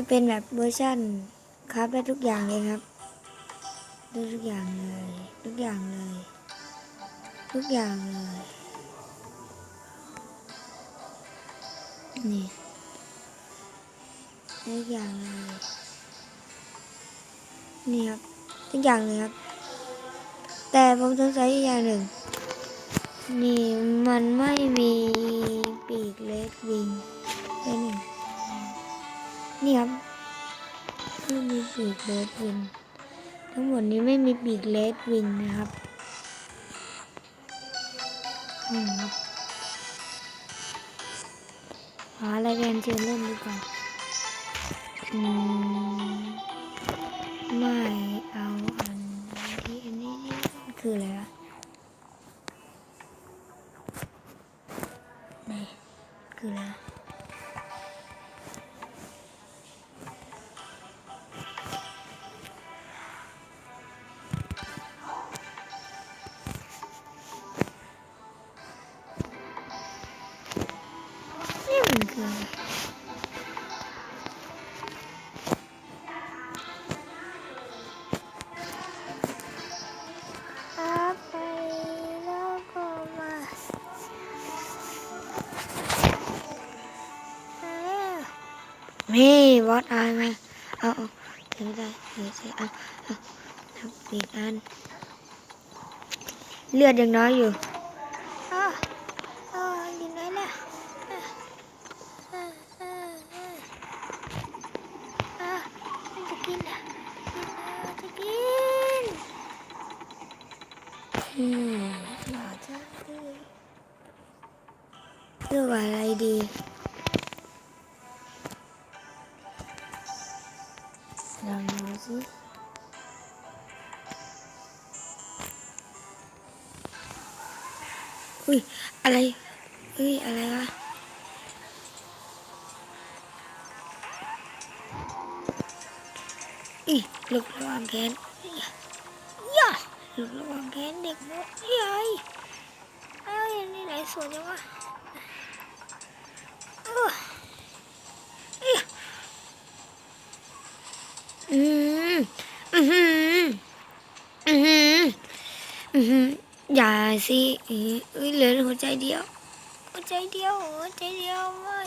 จะเป็นแบบเวอร์ชันครับได้ทุกอย่างเลยครับได้ทุกอย่างเลย ทุกอย่างเลย ทุกอย่างเลย นี่ทุกอย่างเลย นี่ครับ ทุกอย่างเลยครับ แต่ผมสงสัยอีกอย่างหนึ่ง นี่มันไม่มีปีกเล็กวิงแค่หนึ่ง นี่ครับไม่มีปีกเลดวิงทั้งหมดนี้ไม่มีปีกเลดวิงนะครับอืมครับหาอะไรกันเชิญเล่นดีกว่าอืมไม่เอาอันที่อันนี้คืออะไรวะนี่คืออะไร นี่วอดอายมาเอาเอาถือได้ถือใช่เอาเอาทำอีกอัน เลือดยังน้อยอยู่อยู่ไหนล่ะจะกินอะจะกินอืมหล่อจังเลยเลือกอะไรดี ลองดูสิอุ้ย อะไรอุ้ย อะไรวะอีลูกระวังแขนย่าลูกระวังแขนเด็กมดใหญ่เอ้ยนนี่ไหนสวยจังวะเออ อืมอืมอืมอืมอย่าสิเอ้ยเหลือหัวใจเดียว หัวใจเดียว หัวใจเดียวไม่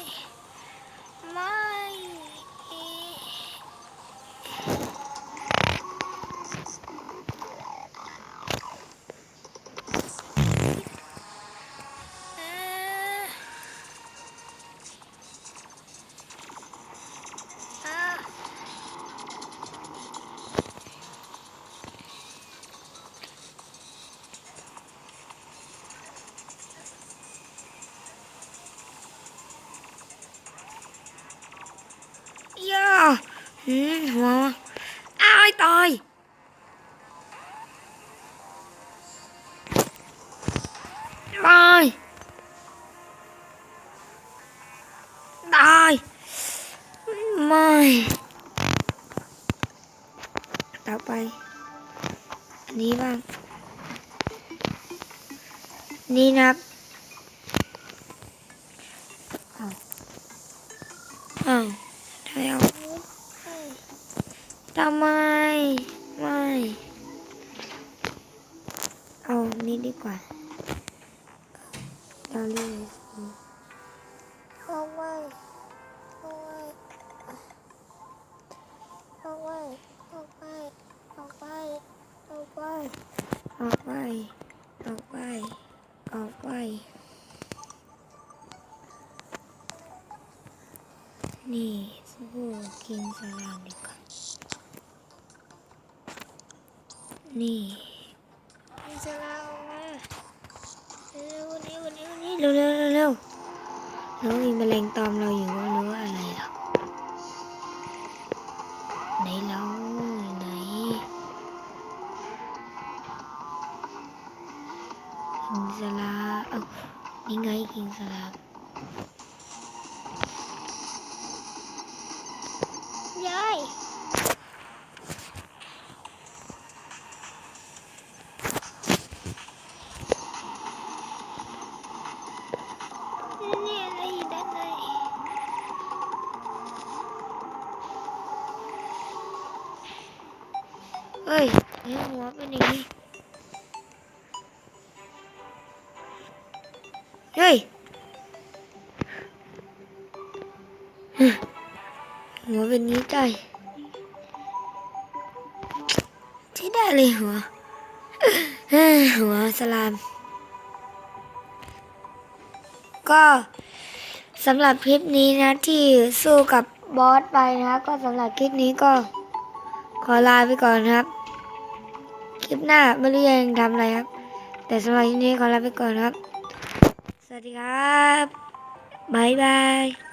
หืมหัวอ้ายตายตายตายไม่ต่อไป อันนี้บ้าง นี่นะครับอ้าวอ้าวทำไมเอาทำไม ไม่ เอา นี่ดีกว่าเอานี่เอาไว้เอาไว้เอาไว้เอาไว้เอาไว้เอาไว้เอาไว้เอาไว้เอาไว้นี่สู้กินสลัดดีกว่านี่กินสลัดออกมาเร็วเร็ว เร็วเร็วเร็วเร็วแล้วมีแมลงตอมเราอยู่ก็รู้ว่าอะไรหรอกไหนเราไหนกินสลาเอ้านี่ไงกินสลา ฮ้ยไอ้หัวเป็นอย่างนี้เฮ้ยหัวเป็นนี้ใจใช่ได้เลยหัวหัวสลาม ก็สำหรับคลิปนี้นะที่สู้กับบอสไปนะ ก็สำหรับคลิปนี้ก็ ขอลาไปก่อนครับ คลิปหน้าไม่รู้ยังทำอะไรครับ แต่สำหรับคลิปนี้ขอลาไปก่อนครับ สวัสดีครับบายบาย